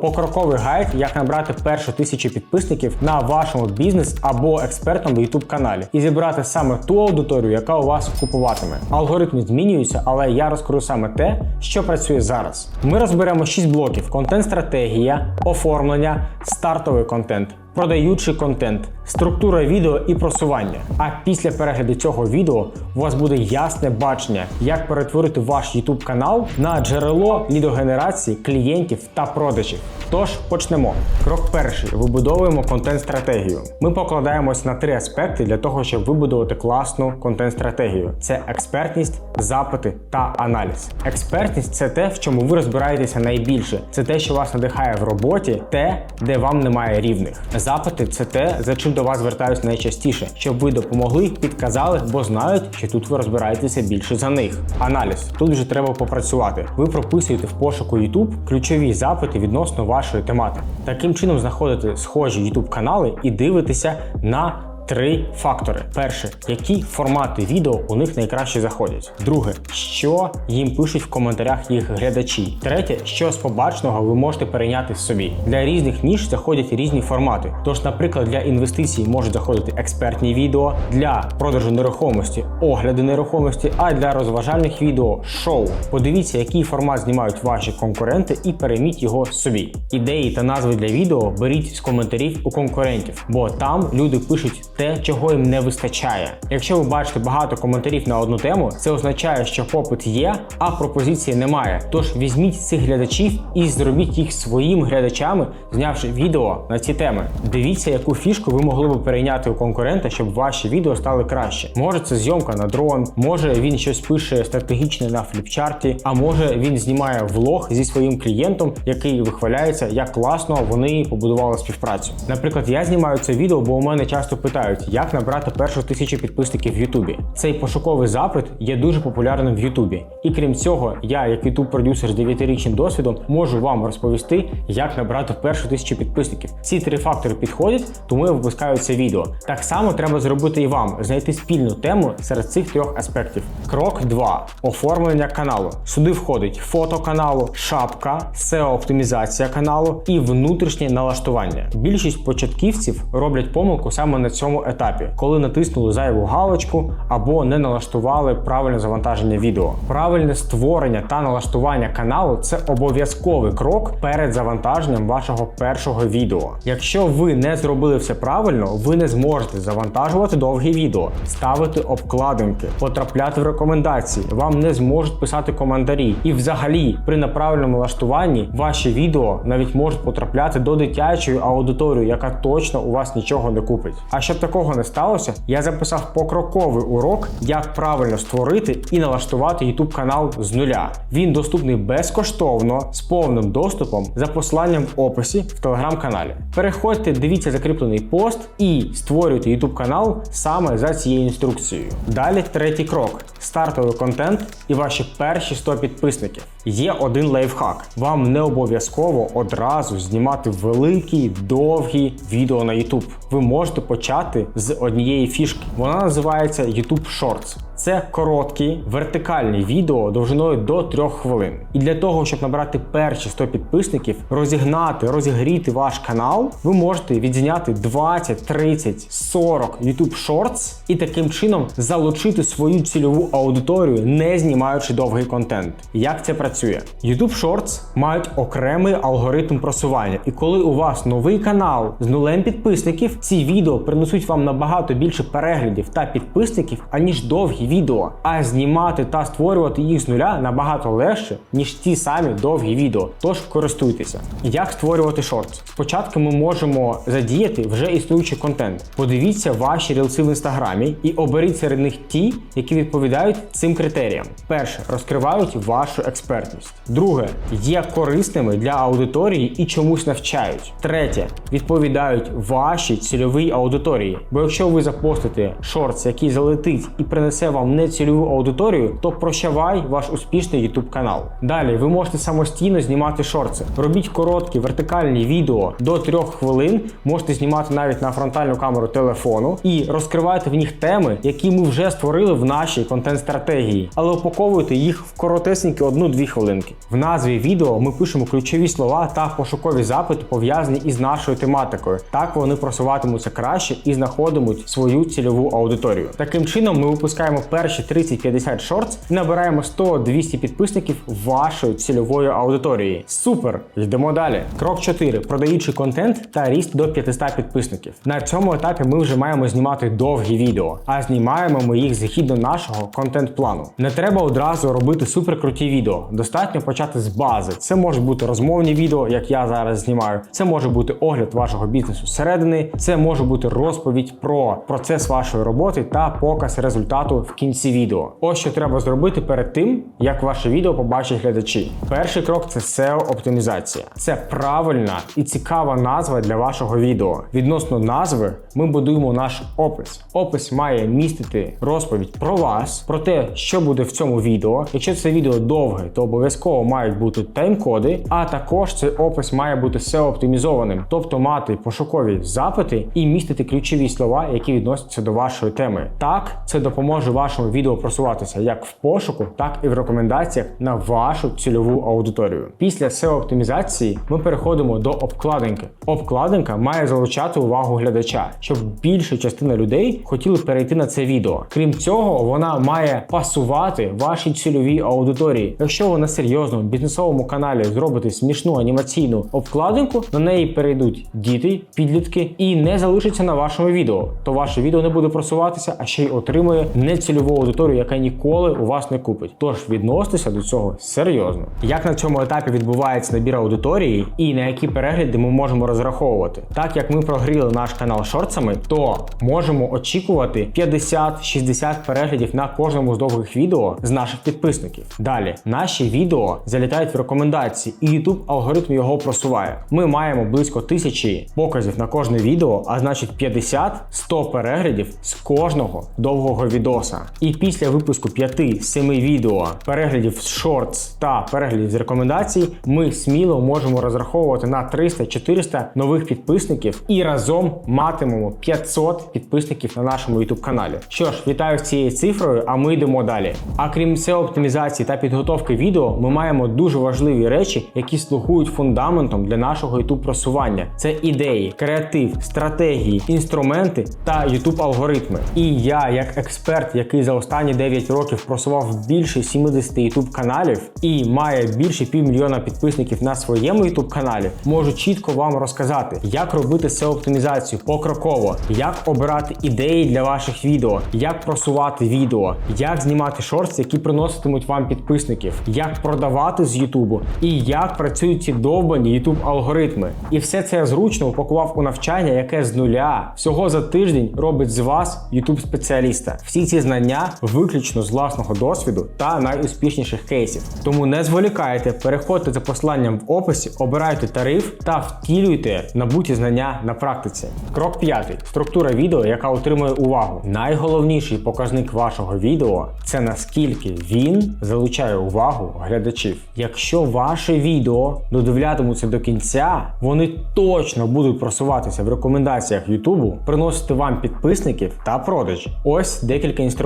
Покроковий гайд, як набрати першу тисячу підписників на вашому бізнес або експертному YouTube каналі і зібрати саме ту аудиторію, яка у вас купуватиме. Алгоритми змінюються, але я розкажу саме те, що працює зараз. Ми розберемо 6 блоків: контент-стратегія, оформлення, стартовий контент. Продаючий контент, структура відео і просування. А після перегляду цього відео у вас буде ясне бачення, як перетворити ваш YouTube канал на джерело лідогенерації клієнтів та продажів. Тож почнемо. Крок перший: вибудовуємо контент-стратегію. Ми покладаємось на три аспекти для того, щоб вибудувати класну контент-стратегію: це експертність, запити та аналіз. Експертність це те, в чому ви розбираєтеся найбільше. Це те, що вас надихає в роботі, те, де вам немає рівних. Запити це те, за чим до вас звертаюсь найчастіше, щоб ви допомогли, підказали, бо знають, що тут ви розбираєтеся більше за них. Аналіз тут вже треба попрацювати. Ви прописуєте в пошуку YouTube ключові запити відносно вашої тематики. Таким чином знаходите схожі YouTube канали і дивитеся на. Три фактори: перше, які формати відео у них найкраще заходять. Друге, що їм пишуть в коментарях їх глядачі. Третє, що з побаченого ви можете перейняти собі. Для різних ніж заходять різні формати. Тож, наприклад, для інвестицій можуть заходити експертні відео, для продажу нерухомості, огляди нерухомості, а для розважальних відео шоу. Подивіться, який формат знімають ваші конкуренти, і перейміть його собі. Ідеї та назви для відео беріть з коментарів у конкурентів, бо там люди пишуть те, чого їм не вистачає. Якщо ви бачите багато коментарів на одну тему, це означає, що попит є, а пропозиції немає. Тож візьміть цих глядачів і зробіть їх своїми глядачами, знявши відео на ці теми. Дивіться, яку фішку ви могли би перейняти у конкурента, щоб ваші відео стали краще. Може, це зйомка на дрон, може він щось пише стратегічне на фліпчарті, а може він знімає влог зі своїм клієнтом, який вихваляється, як класно вони побудували співпрацю. Наприклад, я знімаю це відео, бо у мене часто питають, як набрати першу тисячу підписників в Ютубі. Цей пошуковий запит є дуже популярним в Ютубі. І крім цього, я, як ютуб продюсер з 9-річним досвідом, можу вам розповісти, як набрати першу тисячу підписників. Ці три фактори підходять, тому я випускаю це відео. Так само треба зробити і вам знайти спільну тему серед цих трьох аспектів. Крок 2. оформлення каналу. Сюди входить фото каналу, шапка, SEO-оптимізація каналу і внутрішнє налаштування. Більшість початківців роблять помилку саме на цьому етапі, коли натиснули зайву галочку або не налаштували правильне завантаження відео. Правильне створення та налаштування каналу це обов'язковий крок перед завантаженням вашого першого відео. Якщо ви не зробили все правильно, ви не зможете завантажувати довгі відео, ставити обкладинки, потрапляти в рекомендації, вам не зможуть писати коментарі. І взагалі, при неправильному налаштуванні ваші відео навіть можуть потрапляти до дитячої аудиторії, яка точно у вас нічого не купить. А щоб такого не сталося, я записав покроковий урок, як правильно створити і налаштувати YouTube канал з нуля. Він доступний безкоштовно з повним доступом за посиланням в описі в телеграм-каналі. Переходьте, дивіться закріплений пост і створюйте YouTube канал саме за цією інструкцією. Далі третій крок: стартовий контент і ваші перші 100 підписників. Є один лайфхак. Вам не обов'язково одразу знімати великі довгі відео на YouTube. Ви можете почати з однієї фішки. Вона називається YouTube Shorts. Це короткі вертикальні відео довжиною до 3 хвилин. І для того, щоб набрати перші 100 підписників, розігнати, розігріти ваш канал, ви можете відзняти 20, 30, 40 YouTube Shorts і таким чином залучити свою цільову аудиторію, не знімаючи довгий контент. Як це працює? YouTube Shorts мають окремий алгоритм просування. І коли у вас новий канал з нулем підписників, ці відео принесуть вам набагато більше переглядів та підписників, аніж довгі відео. А знімати та створювати їх з нуля набагато легше, ніж ті самі довгі відео. Тож користуйтеся. Як створювати шорт? Спочатку ми можемо задіяти вже існуючий контент. Подивіться ваші рілси в інстаграмі і оберіть серед них ті, які відповідають цим критеріям. Перше, розкривають вашу експертність. Друге, є корисними для аудиторії і чомусь навчають. Третє, відповідають вашій цільовій аудиторії. Бо якщо ви запостите шортс, який залетить і принесе вам не цільову аудиторію, то прощавай ваш успішний YouTube канал. Далі ви можете самостійно знімати шорти. Робіть короткі вертикальні відео до 3 хвилин, можете знімати навіть на фронтальну камеру телефону і розкривайте в них теми, які ми вже створили в нашій контент-стратегії, але упаковуйте їх в коротесенькі 1-2 хвилинки. В назві відео ми пишемо ключові слова та пошукові запити, пов'язані із нашою тематикою. Так вони просуватимуться краще і знаходитимуть свою цільову аудиторію. Таким чином, ми випускаємо перші 30-50 шортс і набираємо 100-200 підписників вашої цільової аудиторії. Супер! Йдемо далі. Крок 4. продаючи контент та ріст до 500 підписників. На цьому етапі ми вже маємо знімати довгі відео, а знімаємо ми їх згідно нашого контент-плану. Не треба одразу робити суперкруті відео. Достатньо почати з бази. Це можуть бути розмовні відео, як я зараз знімаю. Це може бути огляд вашого бізнесу зсередини. Це може бути розповідь про процес вашої роботи та показ результату в кінці відео. Ось що треба зробити перед тим, як ваше відео побачать глядачі. Перший крок це SEO оптимізація. Це правильна і цікава назва для вашого відео. Відносно назви ми будуємо наш опис. Опис має містити розповідь про вас, про те, що буде в цьому відео. Якщо це відео довге, то обов'язково мають бути тайм-коди, а також цей опис має бути SEO оптимізованим, тобто мати пошукові запити і містити ключові слова, які відносяться до вашої теми. Так, це допоможе вашому відео просуватися як в пошуку, так і в рекомендаціях на вашу цільову аудиторію. Після SEO оптимізації ми переходимо до обкладинки. Обкладинка має залучати увагу глядача, щоб більша частина людей хотіли перейти на це відео. Крім цього, вона має пасувати вашій цільовій аудиторії. Якщо ви на серйозному бізнесовому каналі зробите смішну анімаційну обкладинку, на неї перейдуть діти, підлітки і не залишаться на вашому відео, то ваше відео не буде просуватися, а ще й отримує нецільову аудиторію, яка ніколи у вас не купить. Тож відноситися до цього серйозно. Як на цьому етапі відбувається набір аудиторії і на які перегляди ми можемо розраховувати? Так як ми прогріли наш канал шорцами, то можемо очікувати 50-60 переглядів на кожному з довгих відео з наших підписників. Далі наші відео залітають в рекомендації, і YouTube алгоритм його просуває. Ми маємо близько тисячі показів на кожне відео, а значить 50-100 переглядів з кожного довгого відоса. І після випуску 5-7 відео, переглядів шортс та переглядів з рекомендацій, ми сміло можемо розраховувати на 300-400 нових підписників і разом матимемо 500 підписників на нашому YouTube каналі. Що ж, вітаю з цією цифрою, а ми йдемо далі. А крім SEO оптимізації та підготовки відео, ми маємо дуже важливі речі, які слугують фундаментом для нашого YouTube просування. Це ідеї, креатив, стратегії, інструменти та YouTube алгоритми. І я, як експерт, який за останні 9 років просував більше 70 YouTube каналів і має більше півмільйона підписників на своєму YouTube каналі, можу чітко вам розказати, як робити SEO оптимізацію покроково, як обирати ідеї для ваших відео, як просувати відео, як знімати шортс, які приноситимуть вам підписників, як продавати з Ютубу і як працюють ці довбані YouTube алгоритми. І все це я зручно упакував у навчання, яке з нуля всього за тиждень робить з вас YouTube спеціаліста. Всі ці знання виключно з власного досвіду та найуспішніших кейсів. Тому не зволікайте, переходьте за посиланням в описі, обирайте тариф та втілюйте набуті знання на практиці. Крок п'ятий: структура відео, яка отримує увагу. Найголовніший показник вашого відео це наскільки він залучає увагу глядачів. Якщо ваше відео додивлятимуться до кінця, вони точно будуть просуватися в рекомендаціях Ютубу, приносити вам підписників та продажі. Ось декілька інструментів.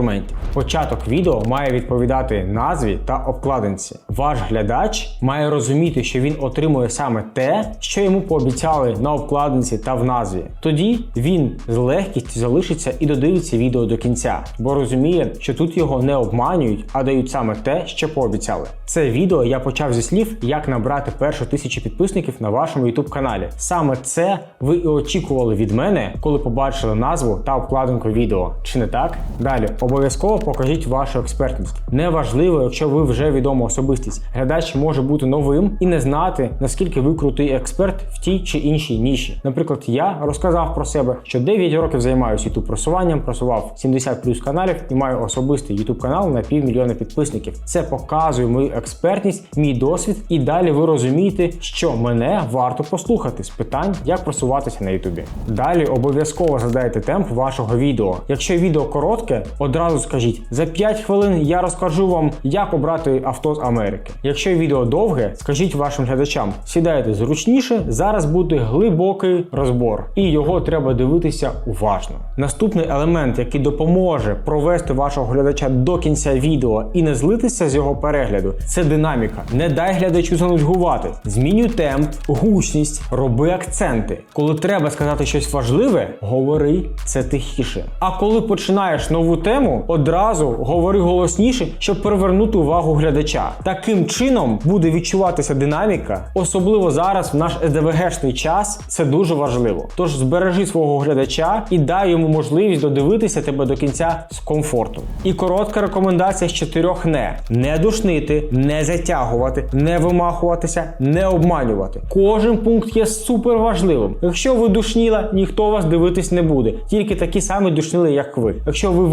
Початок відео має відповідати назві та обкладинці. Ваш глядач має розуміти, що він отримує саме те, що йому пообіцяли на обкладинці та в назві. Тоді він з легкістю залишиться і додивиться відео до кінця, бо розуміє, що тут його не обманюють, а дають саме те, що пообіцяли. Це відео я почав зі слів, як набрати першу тисячу підписників на вашому YouTube каналі. Саме це ви і очікували від мене, коли побачили назву та обкладинку відео. Чи не так? Далі обов'язково покажіть вашу експертність. Неважливо, якщо ви вже відома особистість. Глядач може бути новим і не знати, наскільки ви крутий експерт в тій чи іншій ніші. Наприклад, я розказав про себе, що 9 років займаюся youtube просуванням, просував 70 плюс каналів і маю особистий youtube канал на півмільйона підписників. Це показує мою експертність, мій досвід, і далі ви розумієте, що мене варто послухати з питань, як просуватися на ютубі. Далі обов'язково задайте темп вашого відео. Якщо відео коротке, одразу одразу скажіть, за 5 хвилин я розкажу вам, як обрати авто з Америки. Якщо відео довге, скажіть вашим глядачам, сідайте зручніше, зараз буде глибокий розбор, і його треба дивитися уважно. Наступний елемент, який допоможе провести вашого глядача до кінця відео і не злитися з його перегляду, це динаміка. Не дай глядачу занудьгувати. Змінюй темп, гучність, роби акценти. Коли треба сказати щось важливе, говори це тихіше. А коли починаєш нову тему, одразу говори голосніше, щоб привернути увагу глядача. Таким чином буде відчуватися динаміка, особливо зараз в наш СДВГшний час. Це дуже важливо. Тож збережи свого глядача і дай йому можливість додивитися тебе до кінця з комфортом. І коротка рекомендація з чотирьох не: не душнити, не затягувати, не вимахуватися, не обманювати. Кожен пункт є супер важливим. Якщо ви душніла, ніхто вас дивитись не буде. Тільки такі самі душніли, як ви. Якщо ви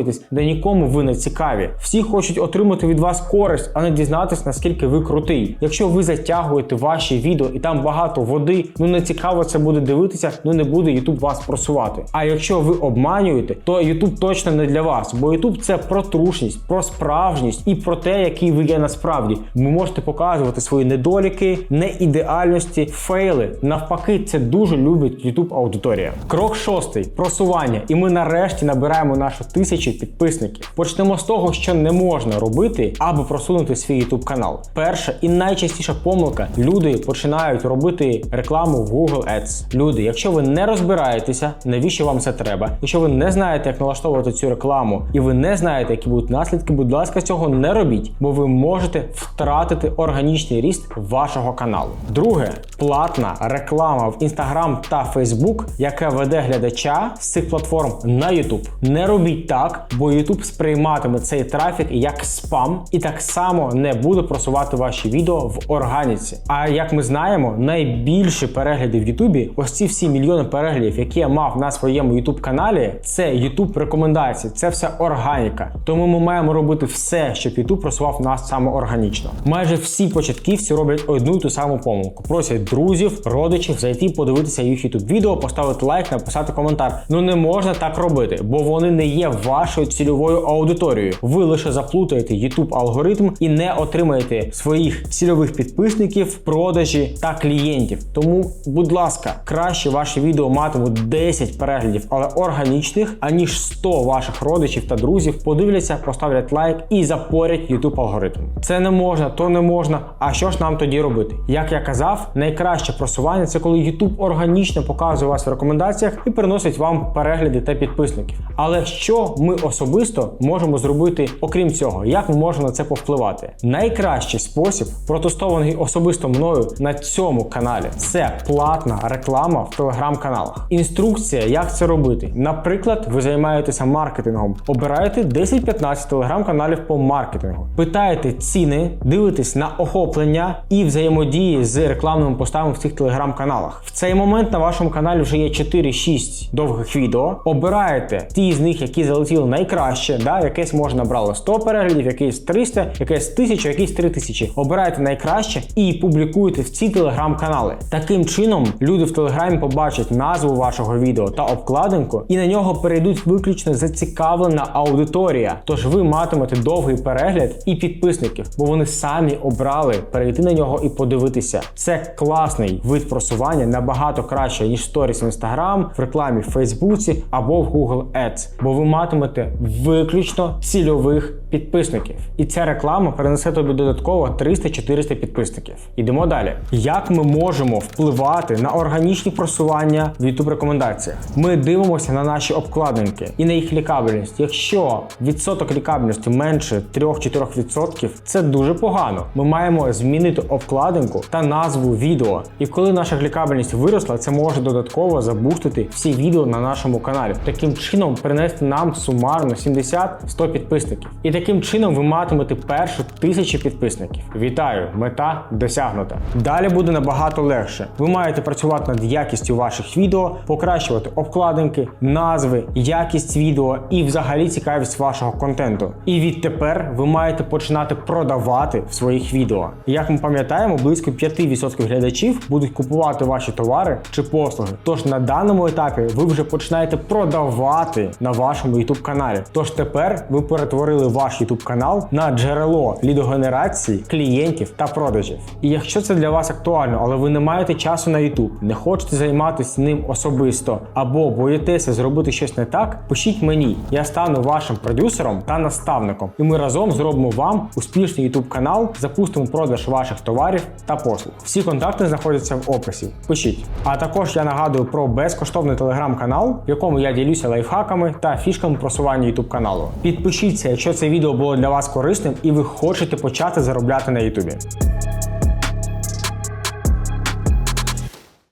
вимахуєтесь, де нікому ви не цікаві. Всі хочуть отримати від вас користь, а не дізнатись, наскільки ви крутий. Якщо ви затягуєте ваші відео і там багато води, ну не цікаво це буде дивитися, ну не буде YouTube вас просувати. А якщо ви обманюєте, то YouTube точно не для вас, бо YouTube це про трушність, про справжність і про те, який ви є насправді. Ви можете показувати свої недоліки, неідеальності, фейли. Навпаки, це дуже любить YouTube аудиторія. Крок шостий просування. І ми нарешті набираємо нашу тисячу підписників. Почнемо з того, що не можна робити, аби просунути свій YouTube канал. Перша і найчастіша помилка: люди починають робити рекламу в Google Ads. Люди, якщо ви не розбираєтеся, навіщо вам це треба? Якщо ви не знаєте, як налаштовувати цю рекламу, і ви не знаєте, які будуть наслідки, будь ласка, цього не робіть, бо ви можете втратити органічний ріст вашого каналу. Друге, платна реклама в Instagram та Facebook, яка веде глядача з цих платформ на YouTube. Не робіть так, бо YouTube сприйматиме цей трафік як спам і так само не буде просувати ваші відео в органіці. А як ми знаємо, найбільші перегляди в YouTube, ось ці всі мільйони переглядів, які я мав на своєму YouTube каналі, це YouTube рекомендації, це все органіка. Тому ми маємо робити все, щоб YouTube просував нас саме органічно. Майже всі початківці роблять одну і ту саму помилку. Просять друзів, родичів зайти подивитися їх YouTube відео, поставити лайк, написати коментар. Ну не можна так робити, бо вони не є вашою цільовою аудиторією. Ви лише заплутаєте YouTube алгоритм і не отримаєте своїх цільових підписників, продажі та клієнтів. Тому, будь ласка, краще ваші відео матимуть 10 переглядів, але органічних, аніж 100 ваших родичів та друзів подивляться, поставлять лайк і запорять YouTube алгоритм. Це не можна, то не можна. А що ж нам тоді робити? Як я казав, найкраще просування це коли YouTube органічно показує вас в рекомендаціях і приносить вам перегляди та підписників. Але що ми особисто можемо зробити, окрім цього, як ми можемо на це повпливати? Найкращий спосіб, протестований особисто мною на цьому каналі, це платна реклама в телеграм-каналах. Інструкція, як це робити. Наприклад, ви займаєтеся маркетингом, обираєте 10-15 телеграм-каналів по маркетингу, питаєте ціни, дивитесь на охоплення і взаємодії з рекламними постами в цих телеграм-каналах. В цей момент на вашому каналі вже є 4-6 довгих відео. Обираєте ті з них, які залетіли найкраще, да, якесь може набрало 100 переглядів, якесь 300, якесь 1000, якесь 3000. Обираєте найкраще і публікуєте в ці телеграм-канали. Таким чином люди в телеграмі побачать назву вашого відео та обкладинку, і на нього перейдуть виключно зацікавлена аудиторія. Тож ви матимете довгий перегляд і підписників, бо вони самі обрали перейти на нього і подивитися. Це класний вид просування, набагато краще ніж сторіс в Instagram, в рекламі в Фейсбуці або в Google Ads, бо ви матимете виключно цільових підписників. І ця реклама перенесе тобі додатково 300-400 підписників. Ідемо далі. Як ми можемо впливати на органічні просування в YouTube рекомендаціях? Ми дивимося на наші обкладинки і на їх лікабельність. Якщо відсоток лікабельності менше 3-4%, це дуже погано. Ми маємо змінити обкладинку та назву відео. І коли наша клікабельність виросла, це може додатково забустити всі відео на нашому каналі. Таким чином принести нам сумарно 70-100 підписників. І яким чином ви матимете першу тисячу підписників. Вітаю! Мета досягнута. Далі буде набагато легше. Ви маєте працювати над якістю ваших відео, покращувати обкладинки, назви, якість відео і взагалі цікавість вашого контенту. І відтепер ви маєте починати продавати в своїх відео. Як ми пам'ятаємо, близько 5% глядачів будуть купувати ваші товари чи послуги. Тож на даному етапі ви вже починаєте продавати на вашому YouTube каналі. Тож тепер ви перетворили ваш YouTube канал на джерело лідогенерації, клієнтів та продажів. І якщо це для вас актуально, але ви не маєте часу на YouTube, не хочете займатися ним особисто або боїтеся зробити щось не так, пишіть мені. Я стану вашим продюсером та наставником, і ми разом зробимо вам успішний YouTube канал, запустимо продаж ваших товарів та послуг. Всі контакти знаходяться в описі. Пишіть. А також я нагадую про безкоштовний телеграм-канал, в якому я ділюся лайфхаками та фішками просування YouTube каналу. Підпишіться, якщо це відео було для вас корисним і ви хочете почати заробляти на YouTube.